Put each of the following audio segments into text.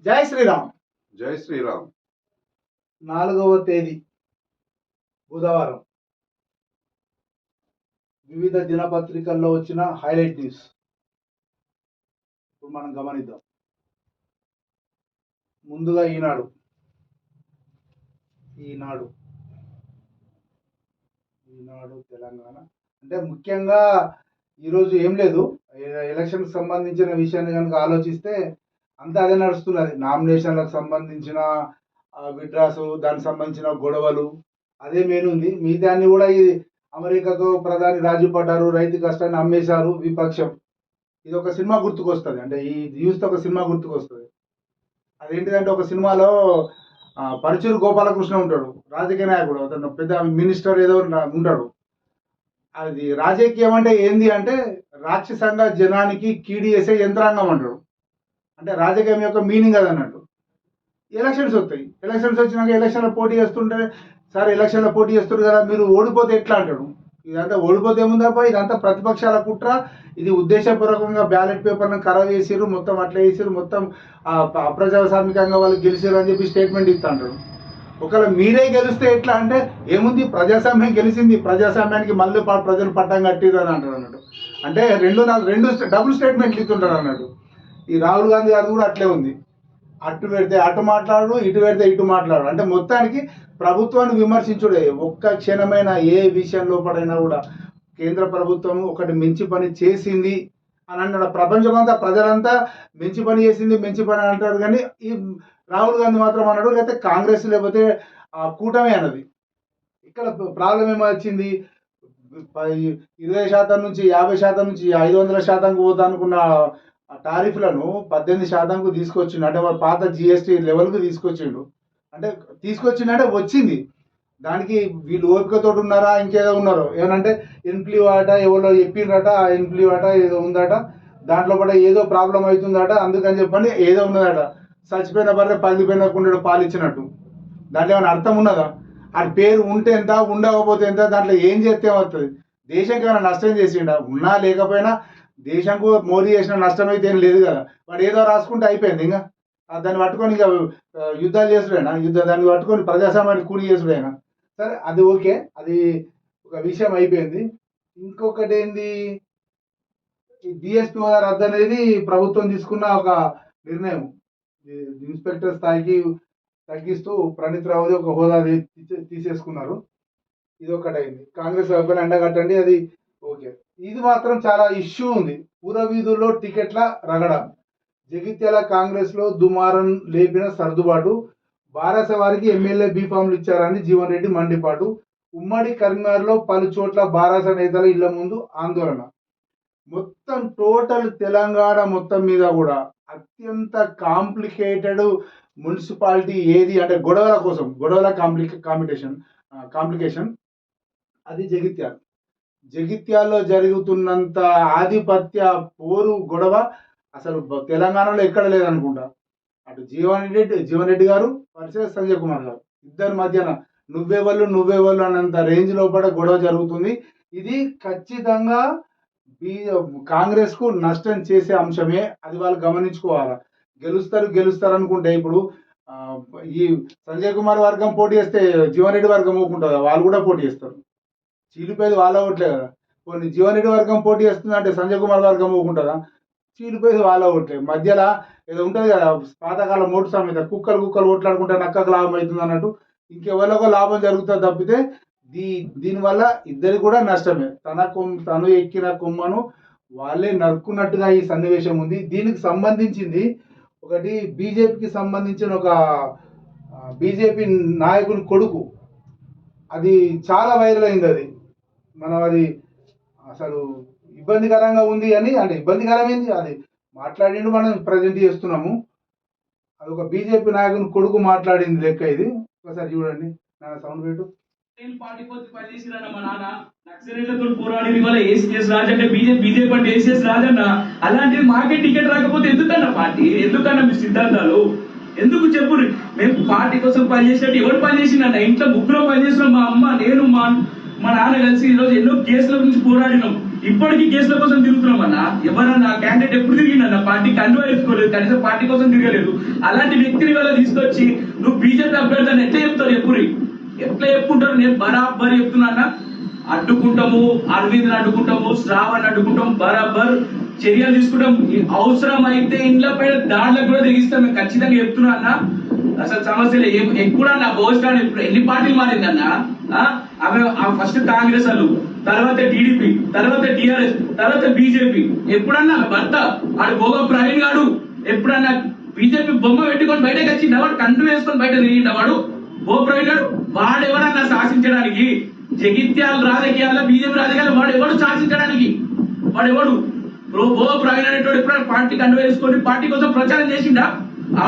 జై శ్రీరామ్. జై శ్రీరామ్. నాలుగవ తేదీ బుధవారం. వివిధ దినపత్రికల్లో వచ్చిన హైలైట్ న్యూస్. ఇప్పుడు మనం గమనిద్దాం. ముందుగా ఈనాడు. ఈనాడు. ఈనాడు తెలంగాణ. అంటే ముఖ్యంగా ఈరోజు ఏం లేదు. ఎలక్షన్కి సంబంధించిన విషయాన్ని కనుక ఆలోచిస్తే అంతా అదే నడుస్తున్నది. నామినేషన్లకు సంబంధించిన విడ్రాస్ దానికి సంబంధించిన గొడవలు అదే మెయిన్ ఉంది. దాన్ని కూడా ఈ అమెరికాకు ప్రధాని రాజు పడ్డారు రైతు కష్టాన్ని అమ్మేశారు విపక్షం. ఇది ఒక సినిమా గుర్తుకొస్తుంది. అంటే ఈ యూస్తో ఒక సినిమా గుర్తుకొస్తుంది. అదేంటిదంటే ఒక సినిమాలో పరుచూరు గోపాలకృష్ణ ఉంటాడు. రాజకీయ నాయకుడు. అతను పెద్ద మినిస్టర్ ఏదో ఉంటాడు. అది రాజకీయం అంటే ఏంది అంటే రాక్షసంగా జనానికి కీడి చేసే యంత్రాంగం అంటాడు. అంటే రాజకీయం యొక్క మీనింగ్ అది అన్నట్టు ఎలక్షన్స్ వస్తాయి. ఎలక్షన్స్ వచ్చినాక ఎలక్షన్లో పోటీ చేస్తుంటే సార్ ఎలక్షన్లో పోటీ చేస్తారు కదా మీరు ఓడిపోతే ఎట్లా? అంటాడు. ఇదంతా ఓడిపోతే ఏముందప్ప ఇదంతా ప్రతిపక్షాల కుట్ర. ఇది ఉద్దేశపూర్వకంగా బ్యాలెట్ పేపర్ను ఖరాబ్ చేసిర్రు మొత్తం అట్లా చేసిర్రు మొత్తం అప్రజాస్వామికంగా వాళ్ళు గెలిచారు అని చెప్పి స్టేట్మెంట్ ఇస్తా అంటారు ఒకవేళ మీరే గెలిస్తే ఎట్లా అంటే ఏముంది ప్రజాస్వామ్యం గెలిచింది ప్రజాస్వామ్యానికి మళ్ళీ ప్రజలు పట్టం కట్టిరు అని అంటారు అన్నట్టు. అంటే రెండు నాలుగు రెండు డబుల్ స్టేట్మెంట్లు ఇస్తుంటారు అన్నట్టు. ఈ రాహుల్ గాంధీ గారు కూడా అట్లే ఉంది. అటు పెడితే అటు మాట్లాడు ఇటు పెడితే ఇటు మాట్లాడు అంటే మొత్తానికి ప్రభుత్వాన్ని విమర్శించుడే. ఒక్క క్షణమైన ఏ విషయం లోపడైనా కూడా కేంద్ర ప్రభుత్వం ఒకటి మంచి పని చేసింది అని అంటాడు. ప్రపంచమంతా ప్రజలంతా మంచి పని చేసింది మంచి పని అని అంటారు. కానీ ఈ రాహుల్ గాంధీ మాత్రం అన్నాడు లేకపోతే కాంగ్రెస్ లేకపోతే ఆ కూటమి అన్నది. ఇక్కడ ప్రాబ్లం ఏమొచ్చింది? ఇరవై శాతం నుంచి యాభై శాతం నుంచి ఐదు వందల శాతంకి పోతా అనుకున్న ఆ టారిఫ్లను పద్దెనిమిది శాతంకు తీసుకొచ్చిండు. అంటే వాళ్ళ పాత జిఎస్టీ లెవెల్కు తీసుకొచ్చిండు. అంటే తీసుకొచ్చిండంటే వచ్చింది. దానికి వీళ్ళు ఓపికతో ఉన్నారా ఇంకేదో ఉన్నారో. ఏమంటే ఎన్ప్లీవ్ ఆట ఎవరో చెప్పిండ్రట ఆ ఎన్ప్లీవ్ ఆట ఏదో ఉందట. దాంట్లో కూడా ఏదో ప్రాబ్లం అవుతుందట అందుకని చెప్పండి ఏదో ఉన్నదట. చచ్చిపోయిన బర్రె పగిలిపోయిన కుండడు పాలు ఇచ్చినట్టు దాంట్లో ఏమైనా అర్థం ఉన్నదా? ఆ పేరు ఉంటే ఎంత ఉండకపోతే ఎంత దాంట్లో ఏం చేస్తే వస్తుంది దేశంకి ఏమైనా నష్టం చేసిండా? ఉన్నా లేకపోయినా దేశంకు మోదీ చేసిన నష్టం అయితే ఏం లేదు కదా. వాడు ఏదో రాసుకుంటే అయిపోయింది ఇంకా. దాన్ని పట్టుకొని ఇక యుద్ధాలు చేసుడేనా యుద్ధ దాన్ని పట్టుకొని ప్రజాస్వామ్యాన్ని కూలి చేసుడైనా సరే అది ఓకే. అది ఒక విషయం అయిపోయింది. ఇంకొకటి ఏంది? డిఎస్పీ హోదా రద్దు అనేది ప్రభుత్వం తీసుకున్న ఒక నిర్ణయం. ఇన్స్పెక్టర్ స్థాయికి తగ్గిస్తూ ప్రణీత్ రావుది ఒక హోదా తీసేసుకున్నారు. ఇది ఒకటి అయింది కాంగ్రెస్ వైపున ఎండగట్టండి. అది ఓకే. ఇది మాత్రం చాలా ఇష్యూ ఉంది. పురవీధుల్లో టికెట్ల రగడ. జగిత్యాల కాంగ్రెస్లో దుమారం లేపిన సర్దుబాటు. బారస వారికి ఎమ్మెల్యే బీఫామ్లు ఇచ్చారని జీవన్ రెడ్డి మండిపాటు. ఉమ్మడి కరీంనగర్లో పలు చోట్ల బారాస నేతల ఇళ్ళ ముందు ఆందోళన. మొత్తం టోటల్ తెలంగాణ మొత్తం మీద కూడా అత్యంత కాంప్లికేటెడ్ మున్సిపాలిటీ ఏది అంటే గొడవల కోసం గొడవల కాంప్లికే కాంపిటీషన్ కాంప్లికేషన్ అది జగిత్యాల. జగిత్యాల్లో జరుగుతున్నంత ఆధిపత్య పోరు గొడవ అసలు తెలంగాణలో ఎక్కడ లేదనుకుంటా. అటు జీవన్ రెడ్డి జీవన్ రెడ్డి గారు వర్సెస్ సంజయ్ కుమార్ గారు ఇద్దరి మధ్యన నువ్వే వాళ్ళు నువ్వే వాళ్ళు అన్నంత రేంజ్ లోపల గొడవ జరుగుతుంది. ఇది ఖచ్చితంగా బీ కాంగ్రెస్కు నష్టం చేసే అంశమే అది వాళ్ళు గమనించుకోవాలా. గెలుస్తారు గెలుస్తారు అనుకుంటే ఇప్పుడు ఈ సంజయ్ కుమార్ వర్గం పోటీ చేస్తే జీవన్ రెడ్డి వర్గం ఊకుంటుందా వాళ్ళు కూడా పోటీ చేస్తారు. చీలిపోయేది వాళ్ళ ఓట్లే కదా. కొన్ని జీవనరెడ్డి వర్గం పోటీ చేస్తుంది అంటే సంజయ్ కుమార్ వర్గం ఊకుంటుందా? చీలిపోయేది వాళ్ళ ఓట్లే. మధ్యలో ఏదో ఉంటుంది కదా పాతకాలం మోటు సమేత కుక్కలు కుక్కలు ఓట్లాడుకుంటే నక్కకు లాభం అవుతుంది అన్నట్టు ఇంకెవరికో లాభం జరుగుతుంది తప్పితే దీ దీనివల్ల ఇద్దరికి కూడా నష్టమే. తన కొమ్ తను ఎక్కిన కొమ్మను వాళ్ళే నరుక్కున్నట్టుగా ఈ సన్నివేశం ఉంది. దీనికి సంబంధించింది ఒకటి బీజేపీకి సంబంధించిన ఒక బీజేపీ నాయకుని కొడుకు. అది చాలా వైరల్ అయింది అది. మనం అది అసలు ఇబ్బందికరంగా ఉంది అని అంటే ఇబ్బందికరమైంది. అది మాట్లాడిండు మనం ప్రజెంట్ చేస్తున్నాము. అది ఒక బీజేపీ నాయకుని కొడుకు మాట్లాడింది లెక్క ఇది. ఒకసారి చూడండి నా సౌండ్ పెట్టు. నేను పార్టీ పని చేసిరన్న మా నాన్న. పోరాడి ఇవాళ ఏసీఎస్ రాజు అంటే బీజేపీ బీజేపీ అంటే ఏసీఎస్ రాజన్న అలాంటిది మాకే టికెట్ రాకపోతే ఎందుకన్న పార్టీ? ఎందుకన్నా మీ సిద్ధాంతాలు? ఎందుకు చెప్పు మేము పార్టీ కోసం పనిచేసినట్టు ఎవరు పని ఇంట్లో ముగ్గురు పనిచేసిన మా అమ్మ నేను మా మా నాన్న కలిసి ఈ రోజు ఎన్నో కేసుల గురించి పోరాడినాం. ఇప్పటికీ కేసుల కోసం తిరుగుతున్నాం అన్న. ఎవరన్నా క్యాండిడేట్ ఎప్పుడు తిరిగిందన్న పార్టీ కండువా వేసుకోలేదు కనీసం పార్టీ కోసం తిరగలేదు. అలాంటి వ్యక్తిని వల్ల తీసుకొచ్చి నువ్వు బీజేపీ అభ్యర్థి అని ఎట్లా చెప్తారు ఎప్పుడు ఎట్లా చెప్పుకుంటారు నేను బరాబర్ చెప్తున్నా అడ్డుకుంటాము అరవింద్ అడ్డుకుంటాము శ్రావణ్ అడ్డుకుంటాం బరాబర్ చర్యలు తీసుకుంటాం అవసరం అయితే ఇండ్ల పైన దాడులకు కూడా తెగిస్తాం మేము ఖచ్చితంగా చెప్తున్నా అన్న. అసలు సమస్యలు ఏం ఎప్పుడన్నా భోజనం ఎప్పుడు? ఎన్ని పార్టీలు మారిందన్న ఆ? ఆమె ఫస్ట్ కాంగ్రెస్ వాళ్ళు తర్వాత టీడీపీ తర్వాత టిఆర్ఎస్ తర్వాత బీజేపీ. ఎప్పుడన్నా భర్త ఆడు గోగా ప్రవీణ్ గాడు ఎప్పుడన్నా బీజేపీ బొమ్మ పెట్టుకొని బయటకు వచ్చిందా వాడు కంటు వేసుకొని బయట తిరిగిందా వాడు గో ప్రవీణ్ గాడు వాడు ఎవడన్నా శాసించడానికి? జగిత్యాల రాజకీయాల బీజేపీ రాజకీయాలు వాడు ఎవడు శాసించడానికి? వాడు ఎవడు బ్రో ప్రవీణ్ అనేటువంటి ఎప్పుడైనా పార్టీ కండు వేసుకొని పార్టీ కోసం ప్రచారం చేసిండా?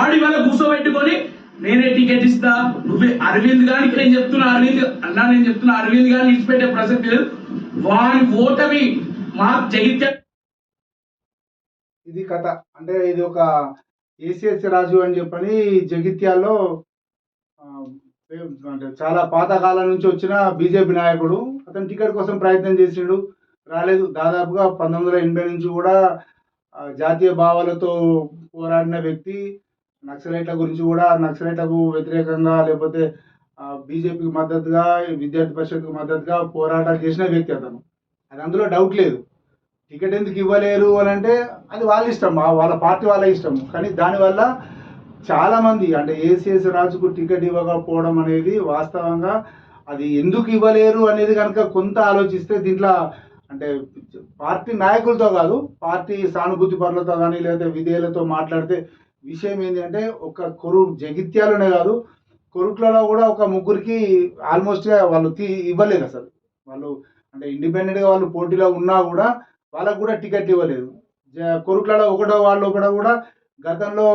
ఆడి వల్ల కూర్చోబెట్టుకొని నేనే టికెట్ ఇస్తా. నువ్వే అరవింద్ గారికి నేను చెప్తున్నా అరవింద్ అన్నా నేను చెప్తున్నా అరవింద్ గారిని ఇచ్చిపెట్టే ప్రసక్తి లేదు. వాని ఓటమి మా చైత్య ఇది కథ. అంటే ఇది ఒక ఏసీఎస్ రాజు అని చెప్పని జగిత్యాల్లో అంటే చాలా పాతకాలం నుంచి వచ్చిన బీజేపీ నాయకుడు. అతను టికెట్ కోసం ప్రయత్నం చేసిండు. రాలేదు. దాదాపుగా పంతొమ్మిది వందల ఎనభై నుంచి కూడా జాతీయ భావాలతో పోరాడిన వ్యక్తి. నక్సలైట్ల గురించి కూడా నక్సలైట్లకు వ్యతిరేకంగా లేకపోతే బీజేపీకి మద్దతుగా విద్యార్థి పరిషత్కు మద్దతుగా పోరాటం చేసిన వ్యక్తి అతను. అది అందులో డౌట్ లేదు. టికెట్ ఎందుకు ఇవ్వలేరు అని అంటే అది వాళ్ళ ఇష్టం వాళ్ళ పార్టీ వాళ్ళ ఇష్టం. కానీ దానివల్ల చాలామంది అంటే ఏసీఎస్ రాజుకు టికెట్ ఇవ్వకపోవడం అనేది వాస్తవంగా అది ఎందుకు ఇవ్వలేరు అనేది కనుక కొంత ఆలోచిస్తే దీంట్లో అంటే పార్టీ నాయకులతో కాదు పార్టీ సానుభూతి పనులతో కానీ లేకపోతే విధేయులతో మాట్లాడితే విషయం ఏంటి అంటే ఒక కొరు జగిత్యాలనే కాదు కొరుట్లలో కూడా ఒక ముగ్గురికి ఆల్మోస్ట్గా వాళ్ళు తీ ఇవ్వలేదు అసలు. వాళ్ళు అంటే ఇండిపెండెంట్గా వాళ్ళు పోటీలో ఉన్నా కూడా వాళ్ళకు కూడా టికెట్ ఇవ్వలేదు. జ- కొరుట్లలో ఒకటో వాళ్ళు ఒకటో కూడా గతంలో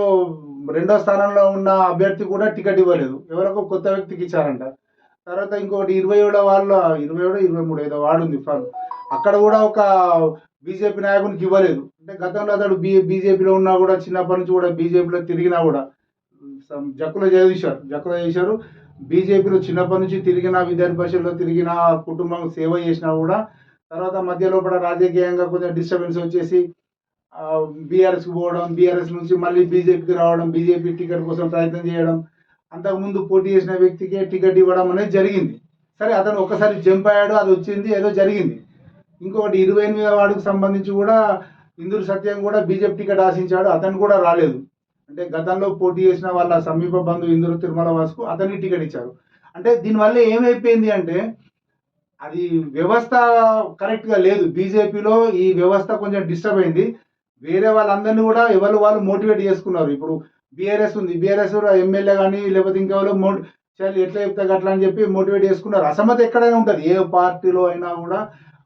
రెండో స్థానంలో ఉన్న అభ్యర్థి కూడా టికెట్ ఇవ్వలేదు. ఎవరికో కొత్త వ్యక్తికి ఇచ్చారంట. తర్వాత ఇంకోటి ఇరవై ఏడో వాళ్ళ ఇరవై ఏడో ఇరవై మూడు ఏదో వాడు ఉంది ఫామ్. అక్కడ కూడా ఒక బీజేపీ నాయకునికి ఇవ్వలేదు. అంటే గతంలో అతడు బీ బీజేపీలో ఉన్నా కూడా చిన్నప్పటి నుంచి కూడా బీజేపీలో తిరిగినా కూడా సమ్ జక్కుల జగదీశ్వర్ జక్కుల చేశారు బీజేపీలో చిన్నప్పటి నుంచి తిరిగిన విద్యార్థి పరిషత్లో తిరిగిన కుటుంబం సేవ చేసినా కూడా తర్వాత మధ్యలో కూడా రాజకీయంగా కొంచెం డిస్టర్బెన్స్ వచ్చేసి బీఆర్ఎస్కి పోవడం బీఆర్ఎస్ నుంచి మళ్ళీ బీజేపీకి రావడం బీజేపీ టికెట్ కోసం ప్రయత్నం చేయడం అంతకుముందు పోటీ చేసిన వ్యక్తికే టికెట్ ఇవ్వడం అనేది జరిగింది. సరే అతను ఒకసారి జంప్ అయ్యాడు అది వచ్చింది ఏదో జరిగింది. ఇంకొకటి ఇరవై ఎనిమిదవ వార్డుకు సంబంధించి కూడా ఇందూరు సత్యం కూడా బీజేపీ టికెట్ ఆశించాడు. అతను కూడా రాలేదు. అంటే గతంలో పోటీ చేసిన వాళ్ళ సమీప బంధువు ఇందూరు తిరుమల వాసుకు అతనికి టికెట్ ఇచ్చారు. అంటే దీనివల్ల ఏమైపోయింది అంటే అది వ్యవస్థ కరెక్ట్గా లేదు. బీజేపీలో ఈ వ్యవస్థ కొంచెం డిస్టర్బ్ అయింది. వేరే వాళ్ళందరినీ కూడా ఎవరు వాళ్ళు మోటివేట్ చేసుకున్నారు. ఇప్పుడు బీఆర్ఎస్ ఉంది. బీఆర్ఎస్ ఎమ్మెల్యే కానీ లేకపోతే ఇంకెవరో మోటి చాలు ఎట్లా చెప్తే అట్లా అని చెప్పి మోటివేట్ చేసుకున్నారు. అసమ్మతి ఎక్కడైనా ఉంటుంది. ఏ పార్టీలో అయినా కూడా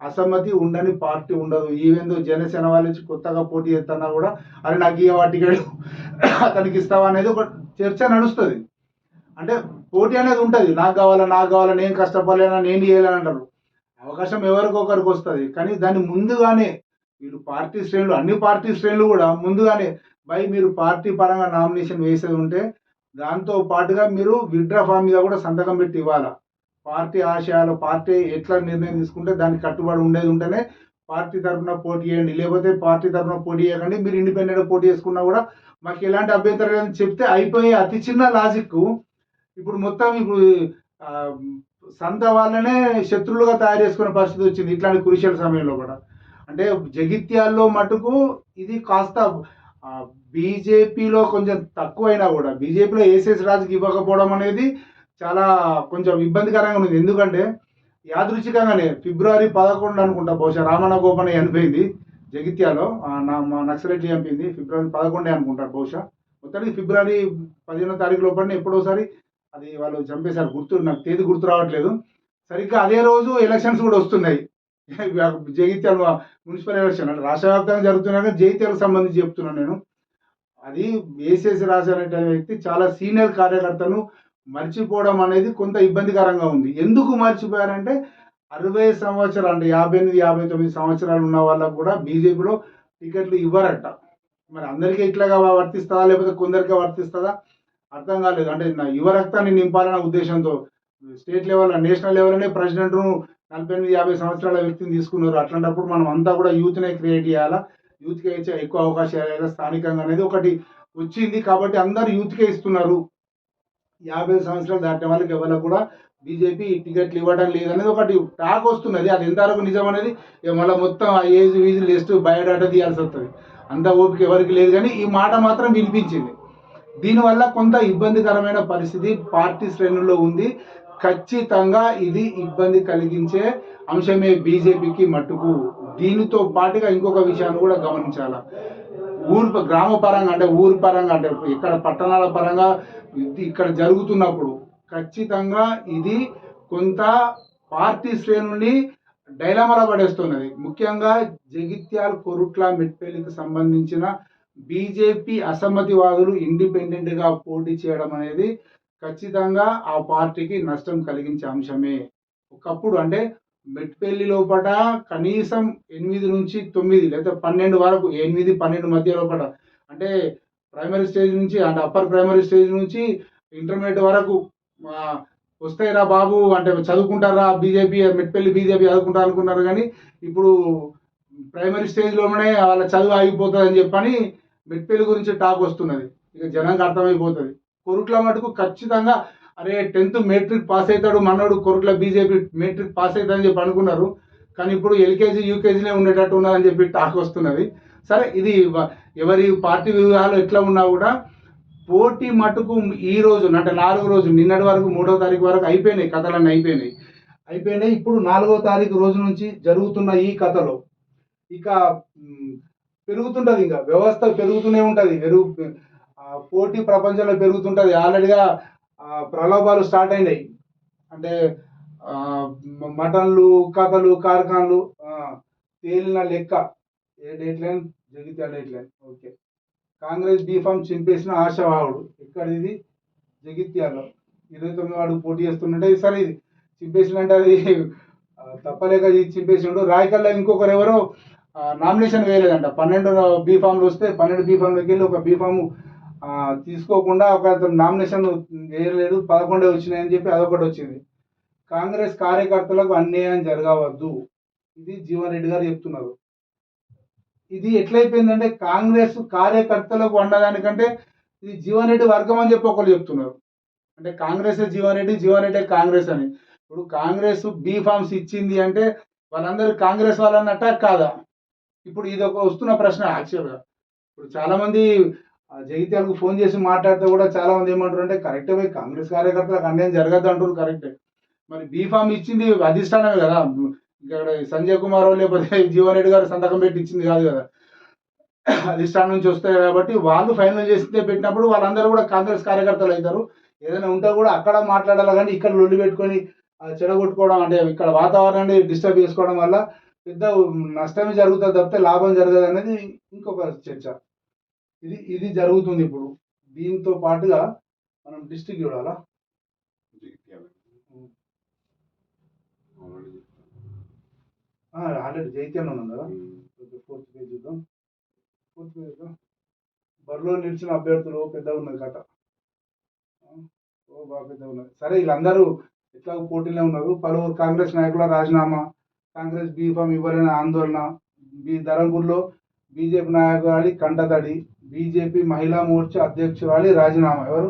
అసమ్మతి ఉండని పార్టీ ఉండదు. ఈవెందో జనసేన వాళ్ళ నుంచి కొత్తగా పోటీ చేస్తున్నా కూడా అరే నాకు ఇవ్వ టికెట్ అతనికి ఇస్తావా అనేది ఒక చర్చ నడుస్తుంది. అంటే పోటీ అనేది ఉంటుంది. నాకు కావాలా నాకు కావాలా నేను కష్టపడలేనా నేను చేయాలని అంటారు. అవకాశం ఎవరికొకరికి వస్తుంది. కానీ దాన్ని ముందుగానే వీళ్ళు పార్టీ శ్రేణులు అన్ని పార్టీ శ్రేణులు కూడా ముందుగానే బై మీరు పార్టీ పరంగా నామినేషన్ వేసేది ఉంటే దాంతో పాటుగా మీరు విడ్రా ఫామ్ మీద కూడా సంతకం పెట్టి ఇవ్వాలా? పార్టీ ఆశయాలు పార్టీ ఎట్లా నిర్ణయం తీసుకుంటే దానికి కట్టుబడి ఉండేది ఉంటేనే పార్టీ తరఫున పోటీ చేయండి. లేకపోతే పార్టీ తరఫున పోటీ చేయకండి. మీరు ఇండిపెండెంట్ పోటీ చేసుకున్నా కూడా మాకు ఎలాంటి అభ్యంతరం లేదని చెప్తే అయిపోయే అతి చిన్న లాజిక్. ఇప్పుడు మొత్తం ఇప్పుడు సంత వాళ్ళనే శత్రువులుగా తయారు చేసుకునే పరిస్థితి వచ్చింది ఇట్లాంటి కురిషల సమయంలో కూడా. అంటే జగిత్యాల్లో మటుకు ఇది కాస్త బీజేపీలో కొంచెం తక్కువైనా కూడా బీజేపీలో ఏసీఎస్ రాజుకి ఇవ్వకపోవడం అనేది చాలా కొంచెం ఇబ్బందికరంగా ఉంది. ఎందుకంటే యాదృచ్ఛికంగానే ఫిబ్రవరి పదకొండు అనుకుంటా బహుశా రామణ గోపన్న చనిపోయింది జగిత్యాలో నా మా నక్సలెట్ చంపింది ఫిబ్రవరి పదకొండే అనుకుంటారు బహుశా. మొత్తానికి ఫిబ్రవరి పదిహేనో తారీఖు లోపల ఎప్పుడోసారి అది వాళ్ళు చంపేశారు. గుర్తు నాకు తేదీ గుర్తు రావట్లేదు. సరిగ్గా అదే రోజు ఎలక్షన్స్ కూడా వస్తున్నాయి. జగిత్యాల మున్సిపల్ ఎలక్షన్ అంటే రాష్ట్ర వ్యాప్తంగా జరుగుతున్నాయి జగిత్యాలకు సంబంధించి చెప్తున్నాను నేను. అది ఏసీఎస్ రాశారంటే వ్యక్తి చాలా సీనియర్ కార్యకర్తను మర్చిపోవడం అనేది కొంత ఇబ్బందికరంగా ఉంది. ఎందుకు మర్చిపోయారంటే అరవై సంవత్సరాలు అంటే యాభై ఎనిమిది యాభై తొమ్మిది సంవత్సరాలు ఉన్న వాళ్ళకు కూడా బీజేపీలో టికెట్లు ఇవ్వరట. మరి అందరికీ ఇట్లాగా వర్తిస్తుందా? లేకపోతే కొందరికే వర్తిస్తుందా? అర్థం కాలేదు. అంటే నా యువ రక్తాన్ని నింపాలన్న ఉద్దేశంతో స్టేట్ లెవెల్ నేషనల్ లెవెల్లోనే ప్రెసిడెంట్ను నలభై ఎనిమిది యాభై సంవత్సరాల వ్యక్తిని తీసుకున్నారు. అట్లాంటప్పుడు మనం అంతా కూడా యూత్నే క్రియేట్ చేయాలా? యూత్కే ఇచ్చే ఎక్కువ అవకాశాలు స్థానికంగా అనేది ఒకటి వచ్చింది కాబట్టి అందరు యూత్కే ఇస్తున్నారు. యాభై సంవత్సరాలు దాటిన వాళ్ళకి ఎవరికి కూడా బీజేపీ టికెట్లు ఇవ్వడం లేదనేది ఒకటి టాక్ వస్తున్నది. అది ఎంతవరకు నిజం అనేది ఇక మళ్ళీ మొత్తం ఆ ఏజ్ వీజులు లిస్ట్ బయోడాటా తీయాల్సి వస్తుంది. అంత ఓపిక ఎవరికి లేదు కానీ ఈ మాట మాత్రం వినిపించింది. దీనివల్ల కొంత ఇబ్బందికరమైన పరిస్థితి పార్టీ శ్రేణుల్లో ఉంది. ఖచ్చితంగా ఇది ఇబ్బంది కలిగించే అంశమే బీజేపీకి మట్టుకు. దీనితో పాటుగా ఇంకొక విషయాన్ని కూడా గమనించాల? ఊరు గ్రామ పరంగా అంటే ఊరు పరంగా అంటే ఇక్కడ పట్టణాల పరంగా ఇది ఇక్కడ జరుగుతున్నప్పుడు ఖచ్చితంగా ఇది కొంత పార్టీ శ్రేణుని డైలమల పడేస్తున్నది. ముఖ్యంగా జగిత్యాల కొరుట్ల మెట్పల్లికి సంబంధించిన బీజేపీ అసమ్మతివాదులు ఇండిపెండెంట్గా పోటీ చేయడం అనేది ఖచ్చితంగా ఆ పార్టీకి నష్టం కలిగించే అంశమే. ఒకప్పుడు అంటే మెట్పల్లి లోపల కనీసం ఎనిమిది నుంచి తొమ్మిది లేదా పన్నెండు వరకు ఎనిమిది పన్నెండు మధ్య లోపల అంటే ప్రైమరీ స్టేజ్ నుంచి అంటే అప్పర్ ప్రైమరీ స్టేజ్ నుంచి ఇంటర్మీడియట్ వరకు వస్తాయిరా బాబు అంటే చదువుకుంటారా బీజేపీ మెట్పల్లి బీజేపీ చదువుకుంటారు అనుకున్నారు కానీ ఇప్పుడు ప్రైమరీ స్టేజ్లోనే వాళ్ళ చదువు ఆగిపోతుంది అని చెప్పని మెట్పల్లి గురించి టాక్ వస్తున్నది. ఇక జనానికి అర్థమైపోతుంది. కొరుట్ల మటుకు ఖచ్చితంగా అరే టెన్త్ మెట్రిక్ పాస్ అవుతాడు మనోడు కొరట్ల బీజేపీ మెట్రిక్ పాస్ అవుతాడని చెప్పి అనుకున్నారు. కానీ ఇప్పుడు ఎల్కేజీ యూకేజీనే ఉండేటట్టు ఉన్నదని చెప్పి టాక్ వస్తున్నది. సరే ఇది ఎవరి పార్టీ వ్యూహాలు ఎట్లా ఉన్నా కూడా పోటీ మటుకు ఈ రోజు అంటే నాలుగు రోజు నిన్నటి వరకు మూడో తారీఖు వరకు అయిపోయినాయి కథలన్నీ అయిపోయినాయి. అయిపోయినాయి. ఇప్పుడు నాలుగో తారీఖు రోజు నుంచి జరుగుతున్న ఈ కథలో ఇక పెరుగుతుంటుంది ఇంకా. వ్యవస్థ పెరుగుతూనే ఉంటుంది. పెరుగు పోటీ ప్రపంచంలో పెరుగుతుంటుంది. ఆల్రెడీగా ప్రలోభాలు స్టార్ట్ అయినాయి. అంటే మటన్లు కథలు కార్ఖాన్లు తేలిన లెక్క. ఏ date line Jagtial date line okay. Congress B form చింపేసిన ఆశావాహుడు. ఎక్కడిది? జగిత్యాలలో ఇరవై తొమ్మిది వాడు పోటీ చేస్తుండే సరే ఇది చింపేసినంటే అది తప్పలేక ఇది చింపేసిండు. రాయకల్లా ఇంకొకరు ఎవరో నామినేషన్ వేయలేదంట. పన్నెండు బీఫామ్లు వస్తే పన్నెండు బీఫామ్లోకి వెళ్ళి ఒక బీఫామ్ తీసుకోకుండా ఒక నామినేషన్ వేయలేదు పదకొండే వచ్చినాయని చెప్పి అదొకటి వచ్చింది. కాంగ్రెస్ కార్యకర్తలకు అన్యాయం జరగవద్దు. ఇది జీవన్ రెడ్డి గారు చెప్తున్నారు. ఇది ఎట్లయిపోయిందంటే కాంగ్రెస్ కార్యకర్తలకు అన్నదానికంటే ఇది జీవన్ రెడ్డి వర్గం అని చెప్పి ఒకరు చెప్తున్నారు. అంటే కాంగ్రెస్ జీవన్ రెడ్డి జీవన్ రెడ్డి కాంగ్రెస్ అని. ఇప్పుడు కాంగ్రెస్ బీ ఫామ్స్ ఇచ్చింది అంటే వాళ్ళందరూ కాంగ్రెస్ వాళ్ళన్నట్ట కాదా? ఇప్పుడు ఇది ఒక వస్తున్న ప్రశ్న యాక్చువల్గా ఇప్పుడు చాలామంది జగిత్యాలకు ఫోన్ చేసి మాట్లాడితే కూడా చాలా మంది ఏమంటారు అంటే కరెక్టే పోయి కాంగ్రెస్ కార్యకర్తలకు అన్యాయం జరగద్దు అంటారు కరెక్టే. మరి బీఫామ్ ఇచ్చింది అధిష్టానమే కదా. ఇక్కడ సంజయ్ కుమార్ లేకపోతే జీవన్ రెడ్డి గారు సంతకం పెట్టి ఇచ్చింది కాదు కదా. అధిష్టానం నుంచి వస్తాయి కాబట్టి వాళ్ళు ఫైనల్ చేస్తే పెట్టినప్పుడు వాళ్ళందరూ కూడా కాంగ్రెస్ కార్యకర్తలు అవుతారు. ఏదైనా ఉంటే కూడా అక్కడ మాట్లాడాలి కానీ ఇక్కడ లొల్లి పెట్టుకొని చెడగొట్టుకోవడం అంటే ఇక్కడ వాతావరణాన్ని డిస్టర్బ్ చేసుకోవడం వల్ల పెద్ద నష్టమే జరుగుతుంది తప్పితే లాభం జరగదు అనేది ఇంకొక చర్చ. ఇది ఇది జరుగుతుంది ఇప్పుడు. దీంతో పాటుగా మనం డిస్టిక్ చూడాలా? ఆల్రెడీ జైత్యాన్ని ఉన్నాం కదా? ఫోర్త్ పేజ్ చూద్దాం. ఫోర్త్ పేజ్ చూద్దాం. బరిలో నిలిచిన అభ్యర్థులు పెద్దగా ఉన్నది కథ. ఓ బాగా పెద్దగా ఉన్నది. సరే వీళ్ళందరూ ఎట్లా పోటీలో ఉన్నారు? పలువురు కాంగ్రెస్ నాయకుల రాజీనామా కాంగ్రెస్ బీఫామ్ ఇవ్వలేని ఆందోళన బీ ధరంపూర్లో బీజేపీ నాయకురాలి కంటతడి బీజేపీ మహిళా మోర్చా అధ్యక్షురాలి రాజీనామా. ఎవరు?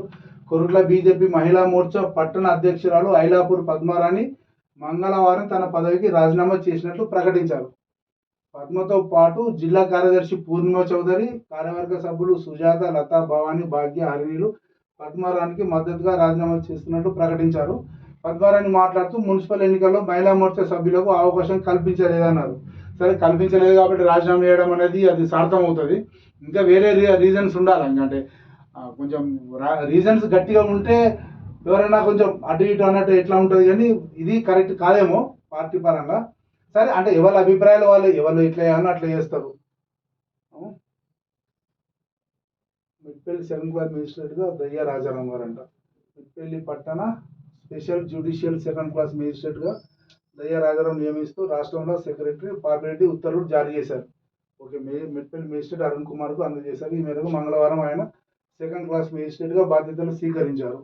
కొరుట్ల బీజేపీ మహిళా మోర్చా పట్టణ అధ్యక్షురాలు ఐలాపూర్ పద్మారాణి మంగళవారం తన పదవికి రాజీనామా చేసినట్లు ప్రకటించారు. పద్మతో పాటు జిల్లా కార్యదర్శి పూర్ణిమ చౌదరి కార్యవర్గ సభ్యులు సుజాత లతా భవానీ భాగ్య హరిణిలు పద్మారానికి మద్దతుగా రాజీనామా చేస్తున్నట్లు ప్రకటించారు. పద్మారాణి మాట్లాడుతూ మున్సిపల్ ఎన్నికల్లో మహిళా మోర్చా సభ్యులకు అవకాశం కల్పించలేదన్నారు. సరే కల్పించలేదు కాబట్టి రాజీనామా చేయడం అనేది అది సార్థం అవుతుంది ఇంకా వేరే రీజన్స్ ఉండాలి. అంటే కొంచెం రీజన్స్ గట్టిగా ఉంటే ఎవరైనా కొంచెం అటు ఇటు అన్నట్టు ఎట్లా ఉంటుంది కానీ ఇది కరెక్ట్ కాదేమో పార్టీ పరంగా. సరే అంటే ఎవరి అభిప్రాయాలు వాళ్ళు ఎవరు ఇట్లా ఏమన్నా అట్లా చేస్తారు. మిట్పల్లి సెకండ్ క్లాస్ మేజిస్ట్రేట్గా దయ్య రాజారాం గారు అంట మిట్పల్లి పట్టణ స్పెషల్ జ్యుడిషియల్ సెకండ్ క్లాస్ మేజిస్ట్రేట్గా దయ్య రాజారాం నియమిస్తూ రాష్ట్రంలో సెక్రటరీ పాపిరెడ్డి ఉత్తర్వులు జారీ చేశారు. ఓకే మే మెట్పల్లి మేజిస్ట్రేట్ అరుణ్ కుమార్కు అందజేశారు. ఈ మేరకు మంగళవారం ఆయన సెకండ్ క్లాస్ మేజిస్ట్రేట్గా బాధ్యతలు స్వీకరించారు.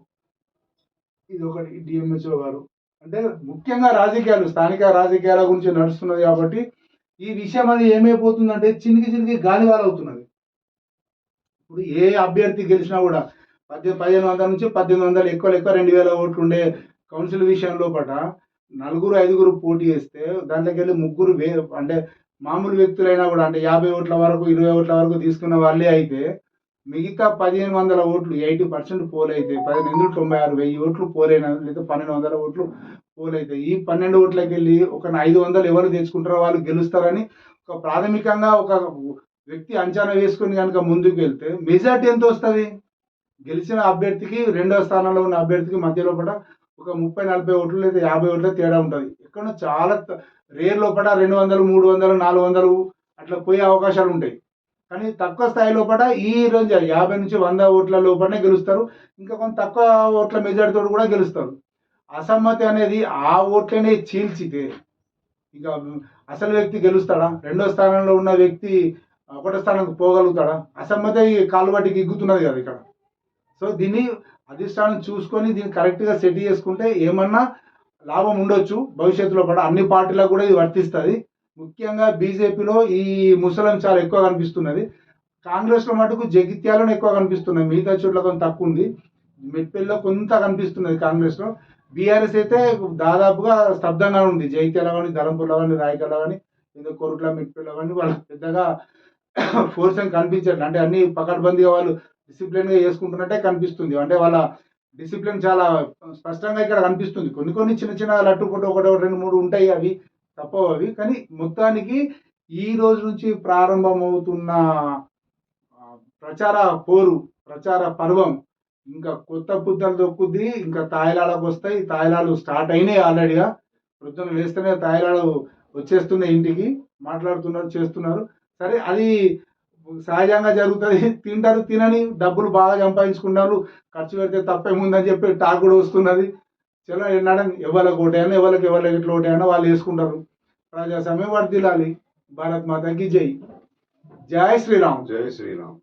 ఇది ఒకటి డిఎంహెచ్ఓ గారు. అంటే ముఖ్యంగా రాజకీయాలు స్థానిక రాజకీయాల గురించి నడుస్తున్నది కాబట్టి ఈ విషయం అనేది ఏమైపోతుందంటే చినికి చినికి గాలివాల అవుతున్నది ఇప్పుడు ఏ అభ్యర్థి గెలిచినా కూడా పద్దెనిమిది పదిహేను వందల నుంచి పద్దెనిమిది వందలు ఎక్కువ ఎక్కువ రెండు వేల ఓట్లు ఉండే కౌన్సిల్ విషయంలో పట నలుగురు ఐదుగురు పోటీ చేస్తే దాంట్లోకి వెళ్ళి ముగ్గురు వే అంటే మామూలు వ్యక్తులైనా కూడా అంటే యాభై ఓట్ల వరకు ఇరవై ఓట్ల వరకు తీసుకున్న వాళ్ళే అయితే మిగతా పదిహేను వందల ఓట్లు ఎయిటీ పర్సెంట్ పోల్ అయితే పదిహేను వందలు తొంభై ఆరు వెయ్యి ఓట్లు పోలైన లేదా పన్నెండు వందల ఓట్లు పోల్ అయితే ఈ పన్నెండు ఓట్లకి వెళ్ళి ఒక ఐదు వందలు ఎవరు తెచ్చుకుంటారో వాళ్ళు గెలుస్తారని ఒక ప్రాథమికంగా ఒక వ్యక్తి అంచనా వేసుకుని కనుక ముందుకు వెళ్తే మెజార్టీ ఎంత వస్తుంది? గెలిచిన అభ్యర్థికి రెండవ స్థానంలో ఉన్న అభ్యర్థికి మధ్యలో కూడా ఒక ముప్పై నలభై ఓట్లు లేదా యాభై ఓట్ల తేడా ఉంటుంది. ఎక్కడో చాలా రేర్ లోపల రెండు వందలు మూడు వందలు నాలుగు వందలు అట్లా పోయే అవకాశాలు ఉంటాయి. కానీ తక్కువ స్థాయి లోపల ఈ రోజు యాభై నుంచి వంద ఓట్ల లోపలనే గెలుస్తారు. ఇంకా కొంత తక్కువ ఓట్ల మెజార్టీతో కూడా గెలుస్తారు. అసమ్మతి అనేది ఆ ఓట్లనే చీల్చితే ఇక అసలు వ్యక్తి గెలుస్తాడా? రెండో స్థానంలో ఉన్న వ్యక్తి ఒకటో స్థానానికి పోగలుగుతాడా? అసమ్మతి కాలు బట్టి గిగ్గుతున్నది కదా ఇక్కడ. సో దీన్ని అధిష్టానం చూసుకొని దీన్ని కరెక్ట్గా సెట్ చేసుకుంటే ఏమన్నా లాభం ఉండొచ్చు. భవిష్యత్తులో కూడా అన్ని పార్టీలకు కూడా ఇది వర్తిస్తుంది. ముఖ్యంగా బీజేపీలో ఈ ముసలం చాలా ఎక్కువ కనిపిస్తున్నది. కాంగ్రెస్లో మటుకు జగిత్యాలను ఎక్కువ కనిపిస్తున్నాయి మిగతా చోట్ల కొంత తక్కువ ఉంది. మెట్పల్లిలో కొంత కనిపిస్తున్నది కాంగ్రెస్లో. బీఆర్ఎస్ అయితే దాదాపుగా స్తబ్దంగా ఉంది. జగిత్యాల కానీ ధరంపూర్లో కానీ రాయకల్లో కానీ ఏదో కోరుట్ల మెట్పల్లిలో కానీ వాళ్ళు పెద్దగా ఫోర్స్ అని కనిపించట్లేదు అంటే అన్ని పకడ్బందీగా వాళ్ళు డిసిప్లిన్గా చేసుకుంటున్నట్టే కనిపిస్తుంది. అంటే వాళ్ళ డిసిప్లిన్ చాలా స్పష్టంగా ఇక్కడ కనిపిస్తుంది. కొన్ని కొన్ని చిన్న చిన్న లట్టు పుట్టు ఒకటి ఒకటి రెండు మూడు ఉంటాయి అవి తప్పవు అవి. కానీ మొత్తానికి ఈ రోజు నుంచి ప్రారంభమవుతున్న ప్రచార పోరు ప్రచార పర్వం ఇంకా కొత్త పుద్దలు దొక్కుద్ది ఇంకా తాయిలాలకు వస్తాయి. తాయిలాలు స్టార్ట్ అయినాయి ఆల్రెడీగా. వృద్ధులు వేస్తేనే తాయిలాలు వచ్చేస్తున్నాయి ఇంటికి. మాట్లాడుతున్నారు చేస్తున్నారు. సరే అది సహజంగా జరుగుతుంది. తింటారు తినని డబ్బులు బాగా సంపాదించుకున్నారు. ఖర్చు పెడితే తప్పేముందని చెప్పి టాక్ కూడా వస్తున్నది. చలో ఎన్నడం ఎవరికి ఓటేనా ఎవరికి ఎవరికి ఎట్లా ఓటైనా వాళ్ళు వేసుకుంటారు. ప్రజాస్వామ్యం వర్దిలాలి భారత్ మాతకి జై. జై శ్రీరామ్. జై శ్రీరామ్.